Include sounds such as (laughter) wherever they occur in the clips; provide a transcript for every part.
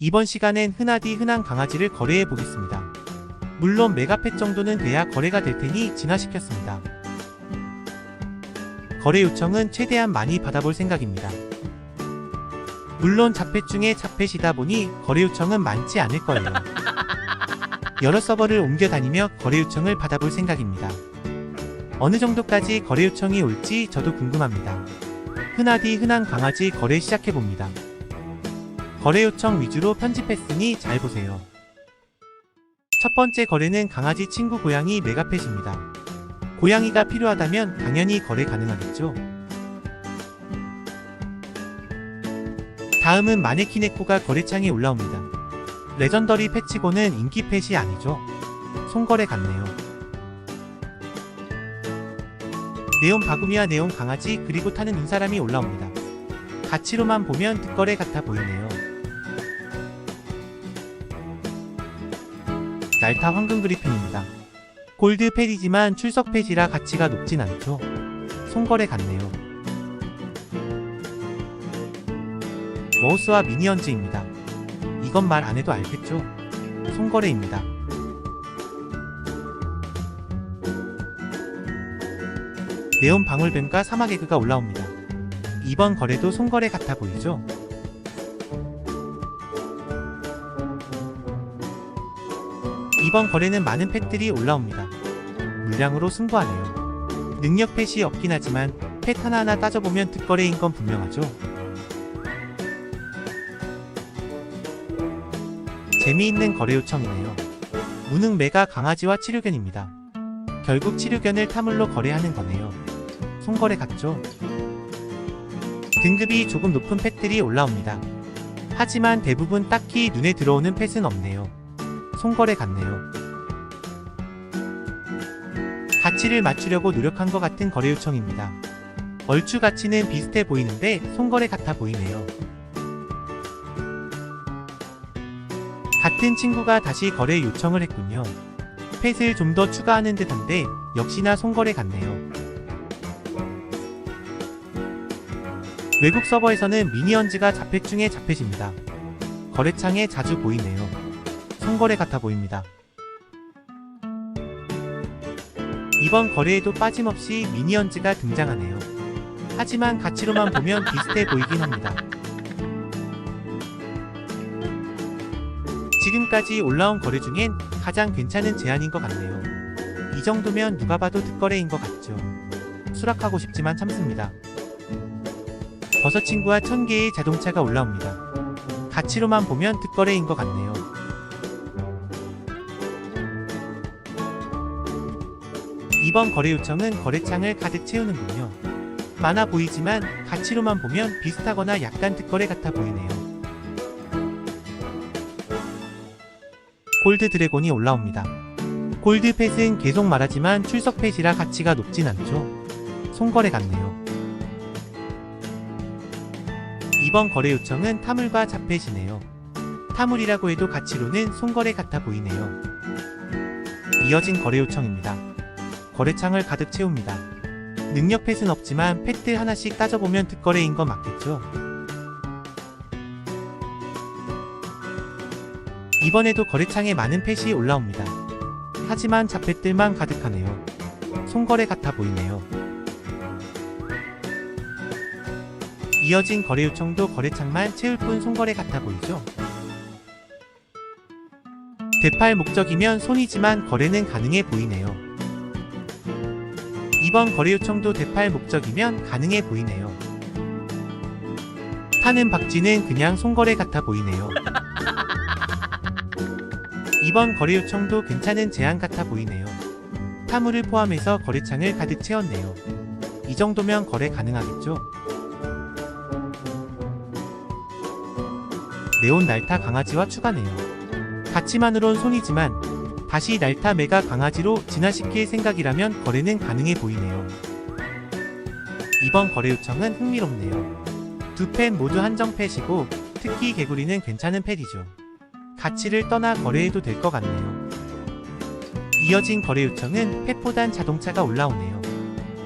이번 시간엔 흔하디 흔한 강아지를 거래해 보겠습니다. 물론 메가펫 정도는 돼야 거래가 될 테니 진화시켰습니다. 거래 요청은 최대한 많이 받아볼 생각입니다. 물론 자펫 중에 자펫이다 보니 거래 요청은 많지 않을 거예요. (laughs) 여러 서버를 옮겨 다니며 거래 요청을 받아볼 생각입니다. 어느 정도까지 거래 요청이 올지 저도 궁금합니다. 흔하디 흔한 강아지 거래 시작해 봅니다. 거래 요청 위주로 편집했으니 잘 보세요. 첫 번째 거래는 강아지 친구 고양이 메가펫입니다. 고양이가 필요하다면 당연히 거래 가능하겠죠. 다음은 마네키네코가 거래창에 올라옵니다. 레전더리 패치고는 인기 펫이 아니죠. 송거래 같네요. 네온 바구미와 네온 강아지 그리고 타는 눈사람이 올라옵니다. 가치로만 보면 득거래 같아 보이네요. 날타 황금 그리핀입니다. 골드 펫이지만 출석 펫이라 가치가 높진 않죠. 송거래 같네요. 머우스와 미니언즈입니다. 이건 말 안 해도 알겠죠? 송거래입니다. 네온 방울뱀과 사막에그가 올라옵니다. 이번 거래도 송거래 같아 보이죠? 이번 거래는 많은 펫들이 올라옵니다. 물량으로 승부하네요. 능력 펫이 없긴 하지만 펫 하나하나 따져보면 득거래인 건 분명하죠. 재미있는 거래 요청이네요. 무능 메가 강아지와 치료견입니다. 결국 치료견을 타물로 거래하는 거네요. 송거래 같죠? 등급이 조금 높은 펫들이 올라옵니다. 하지만 대부분 딱히 눈에 들어오는 펫은 없네요. 송거래 같네요. 가치를 맞추려고 노력한 것 같은 거래 요청입니다. 얼추 가치는 비슷해 보이는데 송거래 같아 보이네요. 같은 친구가 다시 거래 요청을 했군요. 펫을 좀 더 추가하는 듯한데 역시나 송거래 같네요. 외국 서버에서는 미니언즈가 자펫 중에 자펫입니다. 거래창에 자주 보이네요. 송거래 같아 보입니다. 이번 거래에도 빠짐없이 미니언즈가 등장하네요. 하지만 가치로만 보면 비슷해 보이긴 합니다. 지금까지 올라온 거래 중엔 가장 괜찮은 제안인 것 같네요. 이 정도면 누가 봐도 득거래인 것 같죠. 수락하고 싶지만 참습니다. 버섯 친구와 천 개의 자동차가 올라옵니다. 가치로만 보면 득거래인 것 같네요. 이번 거래 요청은 거래창을 가득 채우는군요. 많아 보이지만 가치로만 보면 비슷하거나 약간 득거래 같아 보이네요. 골드 드래곤이 올라옵니다. 골드 펫은 계속 말하지만 출석 펫이라 가치가 높진 않죠. 송거래 같네요. 이번 거래 요청은 타물과 자펫이네요. 타물이라고 해도 가치로는 송거래 같아 보이네요. 이어진 거래 요청입니다. 거래창을 가득 채웁니다. 능력 펫은 없지만 펫들 하나씩 따져보면 득거래인 거 맞겠죠? 이번에도 거래창에 많은 펫이 올라옵니다. 하지만 자펫들만 가득하네요. 송거래 같아 보이네요. 이어진 거래 요청도 거래창만 채울 뿐 송거래 같아 보이죠? 되팔 목적이면 손이지만 거래는 가능해 보이네요. 이번 거래 요청도 되팔 목적이면 가능해 보이네요. 타는 박쥐는 그냥 송거래 같아 보이네요. 이번 거래 요청도 괜찮은 제안 같아 보이네요. 타물을 포함해서 거래창을 가득 채웠네요. 이 정도면 거래 가능하겠죠? 네온 날타 강아지와 추가네요. 가치만으론 손이지만 다시 날타 메가 강아지로 진화시킬 생각이라면 거래는 가능해 보이네요. 이번 거래 요청은 흥미롭네요. 두 펫 모두 한정 펫이고 특히 개구리는 괜찮은 펫이죠. 가치를 떠나 거래해도 될 것 같네요. 이어진 거래 요청은 펫보단 자동차가 올라오네요.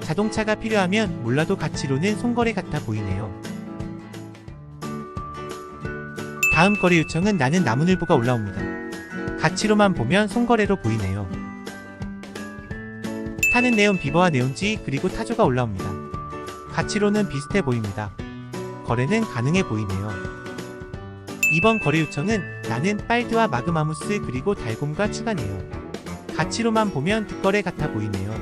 자동차가 필요하면 몰라도 가치로는 송거래 같아 보이네요. 다음 거래 요청은 나는 나무늘보가 올라옵니다. 가치로만 보면 손거래로 보이네요. 타는 네온 비버와 네온지 그리고 타조가 올라옵니다. 가치로는 비슷해 보입니다. 거래는 가능해 보이네요. 이번 거래 요청은 나는 빨드와 마그마무스 그리고 달곰과 추가네요. 가치로만 보면 득거래 같아 보이네요.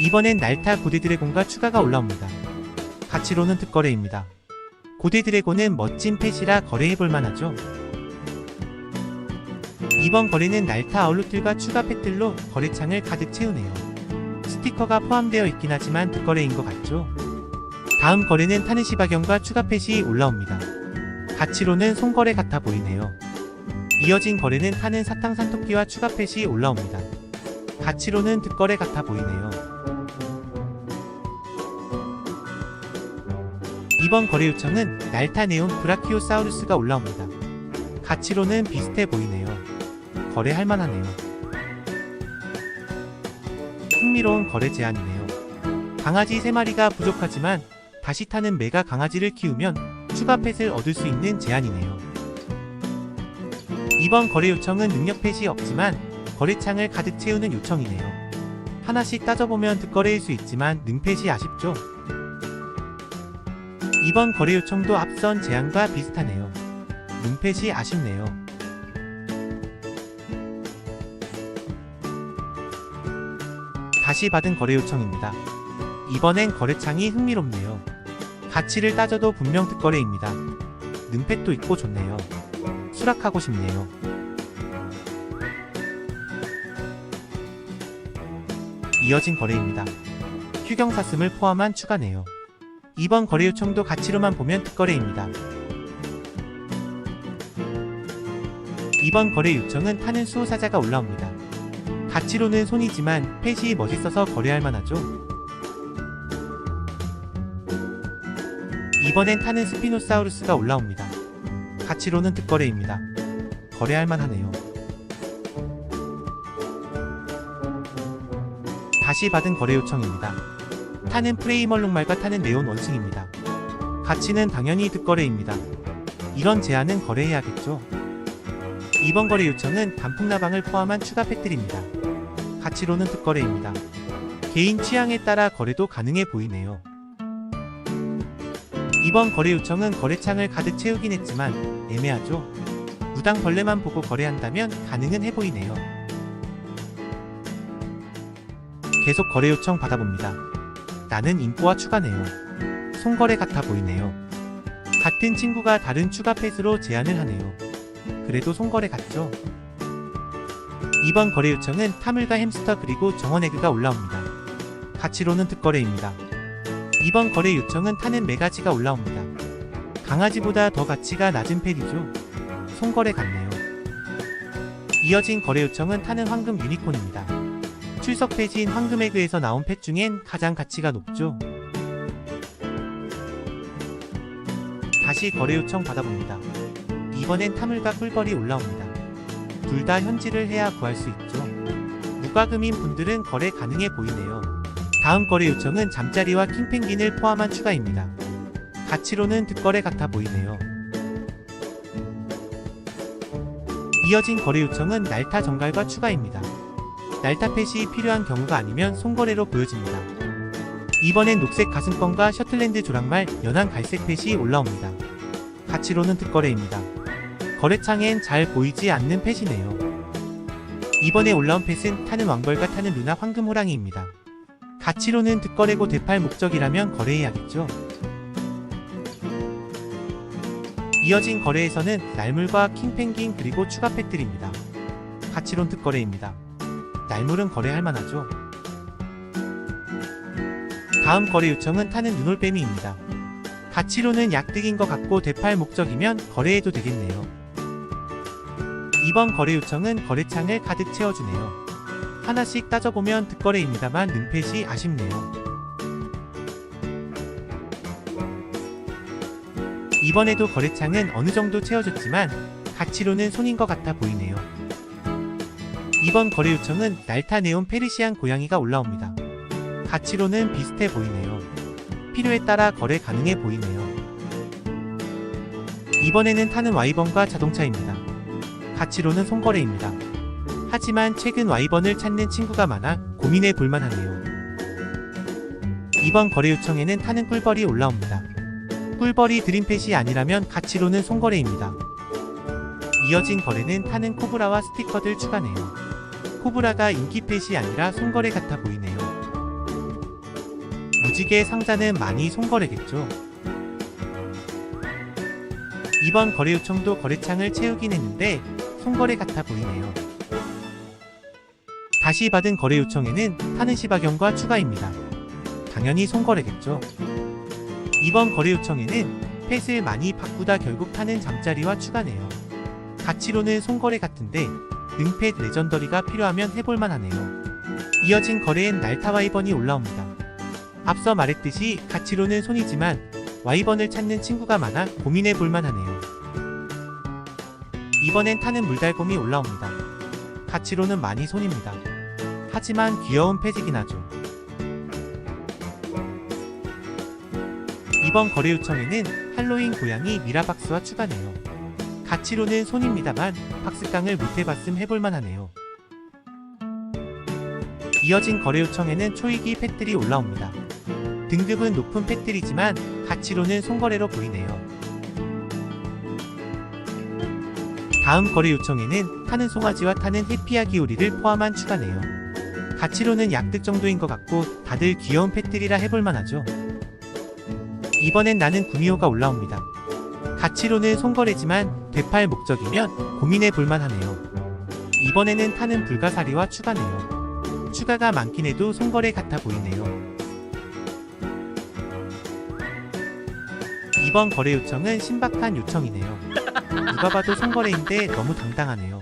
이번엔 날타 고대 드래곤과 추가가 올라옵니다. 가치로는 득거래입니다. 고대 드래곤은 멋진 펫이라 거래해볼 만하죠. 이번 거래는 날타 아울루틀과 추가 펫들로 거래창을 가득 채우네요. 스티커가 포함되어 있긴 하지만 득거래인 것 같죠? 다음 거래는 타느시바경과 추가 펫이 올라옵니다. 가치로는 손거래 같아 보이네요. 이어진 거래는 타는 사탕산 토끼와 추가 펫이 올라옵니다. 가치로는 득거래 같아 보이네요. 이번 거래 요청은 날타네온 브라키오사우루스가 올라옵니다. 가치로는 비슷해 보이네요. 거래할 만하네요. 흥미로운 거래 제안이네요. 강아지 3마리가 부족하지만 다시 타는 메가 강아지를 키우면 추가 펫을 얻을 수 있는 제안이네요. 이번 거래 요청은 능력 펫이 없지만 거래창을 가득 채우는 요청이네요. 하나씩 따져보면 득거래일 수 있지만 능펫이 아쉽죠? 이번 거래 요청도 앞선 제안과 비슷하네요. 능펫이 아쉽네요. 다시 받은 거래 요청입니다. 이번엔 거래창이 흥미롭네요. 가치를 따져도 분명 득거래입니다. 능펫도 있고 좋네요. 수락하고 싶네요. 이어진 거래입니다. 휴경 사슴을 포함한 추가네요. 이번 거래 요청도 가치로만 보면 특거래입니다. 이번 거래 요청은 타는 수호사자가 올라옵니다. 가치로는 손이지만 펫이 멋있어서 거래할 만하죠. 이번엔 타는 스피노사우루스가 올라옵니다. 가치로는 특거래입니다. 거래할 만하네요. 다시 받은 거래 요청입니다. 타는 프레이멀룩말과 타는 네온 원숭입니다. 가치는 당연히 득거래입니다. 이런 제안은 거래해야겠죠. 이번 거래 요청은 단풍나방을 포함한 추가 펫들입니다. 가치로는 득거래입니다. 개인 취향에 따라 거래도 가능해 보이네요. 이번 거래 요청은 거래창을 가득 채우긴 했지만 애매하죠. 무당 벌레만 보고 거래한다면 가능은 해 보이네요. 계속 거래 요청 받아봅니다. 나는 인꼬와 추가네요. 손거래 같아 보이네요. 같은 친구가 다른 추가 펫으로 제안을 하네요. 그래도 손거래 같죠? 이번 거래 요청은 타물과 햄스터 그리고 정원에그가 올라옵니다. 가치로는 득거래입니다. 이번 거래 요청은 타는 메가지가 올라옵니다. 강아지보다 더 가치가 낮은 펫이죠. 손거래 같네요. 이어진 거래 요청은 타는 황금 유니콘입니다. 출석 펫인 황금에그에서 나온 펫 중엔 가장 가치가 높죠. 다시 거래 요청 받아봅니다. 이번엔 타물과 꿀벌이 올라옵니다. 둘 다 현질을 해야 구할 수 있죠. 무과금인 분들은 거래 가능해 보이네요. 다음 거래 요청은 잠자리와 킹펭귄을 포함한 추가입니다. 가치로는 득거래 같아 보이네요. 이어진 거래 요청은 날타 정갈과 추가입니다. 날타펫이 필요한 경우가 아니면 손거래로 보여집니다. 이번엔 녹색 가슴권과 셔틀랜드 조랑말 연한 갈색 펫이 올라옵니다. 가치로는 특거래입니다. 거래창엔 잘 보이지 않는 펫이네요. 이번에 올라온 펫은 타는 왕벌과 타는 루나 황금 호랑이입니다. 가치로는 득거래고 대팔 목적이라면 거래해야겠죠. 이어진 거래에서는 날물과 킹펭귄 그리고 추가 펫들입니다. 가치론 특거래입니다. 날물은 거래할 만하죠. 다음 거래 요청은 타는 눈올빼미입니다. 가치로는 약득인 것 같고 대팔 목적이면 거래해도 되겠네요. 이번 거래 요청은 거래창을 가득 채워주네요. 하나씩 따져보면 득거래입니다만 능펫이 아쉽네요. 이번에도 거래창은 어느 정도 채워졌지만 가치로는 손인 것 같아 보이네요. 이번 거래 요청은 날타 네온 페르시안 고양이가 올라옵니다. 가치로는 비슷해 보이네요. 필요에 따라 거래 가능해 보이네요. 이번에는 타는 와이번과 자동차입니다. 가치로는 송거래입니다. 하지만 최근 와이번을 찾는 친구가 많아 고민해 볼만하네요. 이번 거래 요청에는 타는 꿀벌이 올라옵니다. 꿀벌이 드림펫이 아니라면 가치로는 송거래입니다. 이어진 거래는 타는 코브라와 스티커들 추가네요. 코브라가 인기 펫이 아니라 송거래 같아 보이네요. 무지개 상자는 많이 송거래겠죠. 이번 거래 요청도 거래창을 채우긴 했는데 송거래 같아 보이네요. 다시 받은 거래 요청에는 타는 시바견과 추가입니다. 당연히 송거래겠죠. 이번 거래 요청에는 펫을 많이 바꾸다 결국 타는 잠자리와 추가네요. 가치로는 송거래 같은데 능펫 레전더리가 필요하면 해볼만 하네요. 이어진 거래엔 날타 와이번이 올라옵니다. 앞서 말했듯이 가치로는 손이지만 와이번을 찾는 친구가 많아 고민해 볼만 하네요. 이번엔 타는 물달곰이 올라옵니다. 가치로는 많이 손입니다. 하지만 귀여운 펫이긴 하죠. 이번 거래 요청에는 할로윈 고양이 미라박스와 추가네요. 가치로는 손입니다만 박스깡을 못해봤음 해볼만 하네요. 이어진 거래 요청에는 초이기 펫들이 올라옵니다. 등급은 높은 펫들이지만 가치로는 송거래로 보이네요. 다음 거래 요청에는 타는 송아지와 타는 해피아기 오리를 포함한 추가네요. 가치로는 약득 정도인 것 같고 다들 귀여운 펫들이라 해볼만 하죠. 이번엔 나는 구미호가 올라옵니다. 가치로는 송거래지만 되팔 목적이면 고민해 볼만 하네요. 이번에는 타는 불가사리와 추가네요. 추가가 많긴 해도 송거래 같아 보이네요. 이번 거래 요청은 신박한 요청이네요. 누가 봐도 송거래인데 너무 당당하네요.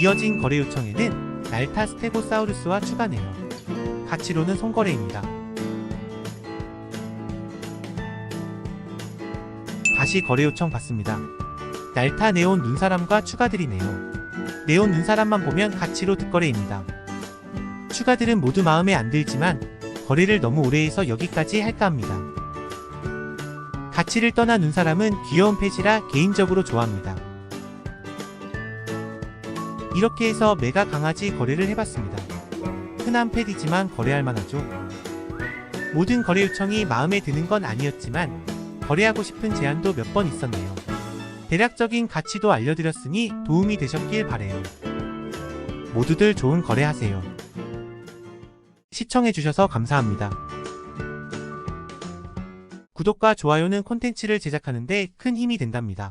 이어진 거래 요청에는 날타 스테고사우루스와 추가네요. 가치로는 송거래입니다. 다시 거래 요청 받습니다. 날타 네온 눈사람과 추가들이네요. 네온 눈사람만 보면 가치로 득거래입니다. 추가들은 모두 마음에 안 들지만 거래를 너무 오래 해서 여기까지 할까 합니다. 가치를 떠나 눈사람은 귀여운 펫이라 개인적으로 좋아합니다. 이렇게 해서 메가 강아지 거래를 해봤습니다. 흔한 펫이지만 거래할 만하죠. 모든 거래 요청이 마음에 드는 건 아니었지만 거래하고 싶은 제안도 몇 번 있었네요. 대략적인 가치도 알려드렸으니 도움이 되셨길 바래요. 모두들 좋은 거래하세요. 시청해주셔서 감사합니다. 구독과 좋아요는 콘텐츠를 제작하는데 큰 힘이 된답니다.